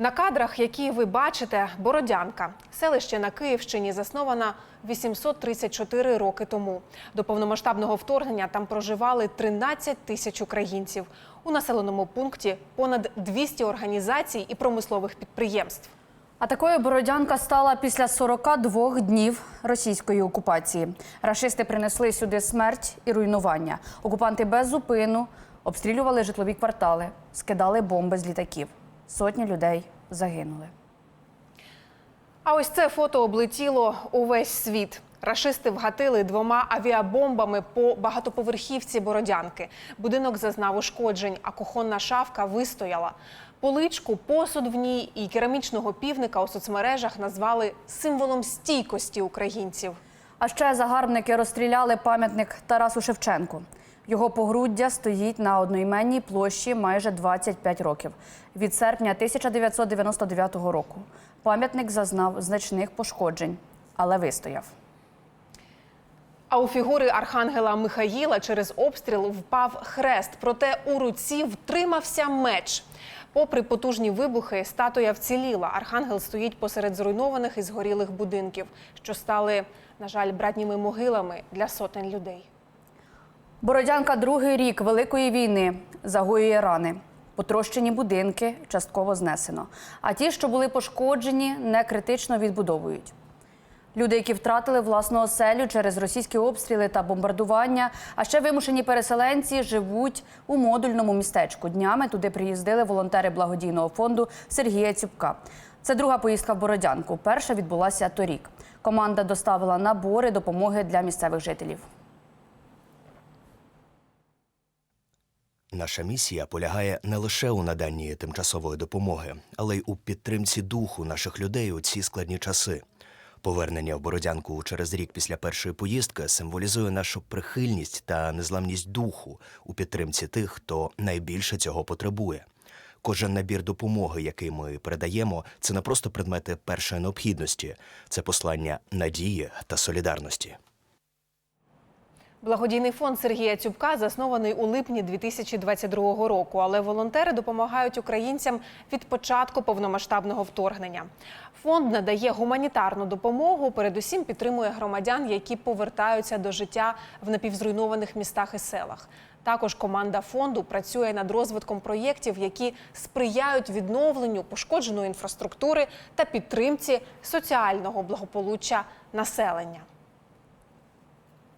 На кадрах, які ви бачите, Бородянка, селище на Київщині, заснована 834 роки тому. До повномасштабного вторгнення там проживали 13 тисяч українців. У населеному пункті понад 200 організацій і промислових підприємств. А такою Бородянка стала після 42 днів російської окупації. Рашисти принесли сюди смерть і руйнування. Окупанти без зупину обстрілювали житлові квартали, скидали бомби з літаків. Сотні людей загинули. А ось це фото облетіло увесь світ. Рашисти вгатили двома авіабомбами по багатоповерхівці Бородянки. Будинок зазнав ушкоджень, а кухонна шафка вистояла. Поличку, посуд в ній і керамічного півника у соцмережах назвали символом стійкості українців. А ще загарбники розстріляли пам'ятник Тарасу Шевченку. Його погруддя стоїть на одноіменній площі майже 25 років від серпня 1999 року. Пам'ятник зазнав значних пошкоджень, але вистояв. А у фігури архангела Михаїла через обстріл впав хрест, проте у руці втримався меч. Попри потужні вибухи, статуя вціліла. Архангел стоїть посеред зруйнованих і згорілих будинків, що стали, на жаль, братніми могилами для сотень людей. Бородянка другий рік Великої війни загоює рани. Потрощені будинки частково знесено. А ті, що були пошкоджені, не критично відбудовують. Люди, які втратили власну оселю через російські обстріли та бомбардування, а ще вимушені переселенці живуть у модульному містечку. Днями туди приїздили волонтери благодійного фонду Сергія Цюбка. Це друга поїздка в Бородянку. Перша відбулася торік. Команда доставила набори допомоги для місцевих жителів. Наша місія полягає не лише у наданні тимчасової допомоги, але й у підтримці духу наших людей у ці складні часи. Повернення в Бородянку через рік після першої поїздки символізує нашу прихильність та незламність духу у підтримці тих, хто найбільше цього потребує. Кожен набір допомоги, який ми передаємо, це не просто предмети першої необхідності, це послання надії та солідарності. Благодійний фонд Сергія Цюбка заснований у липні 2022 року, але волонтери допомагають українцям від початку повномасштабного вторгнення. Фонд надає гуманітарну допомогу, передусім підтримує громадян, які повертаються до життя в напівзруйнованих містах і селах. Також команда фонду працює над розвитком проєктів, які сприяють відновленню пошкодженої інфраструктури та підтримці соціального благополуччя населення.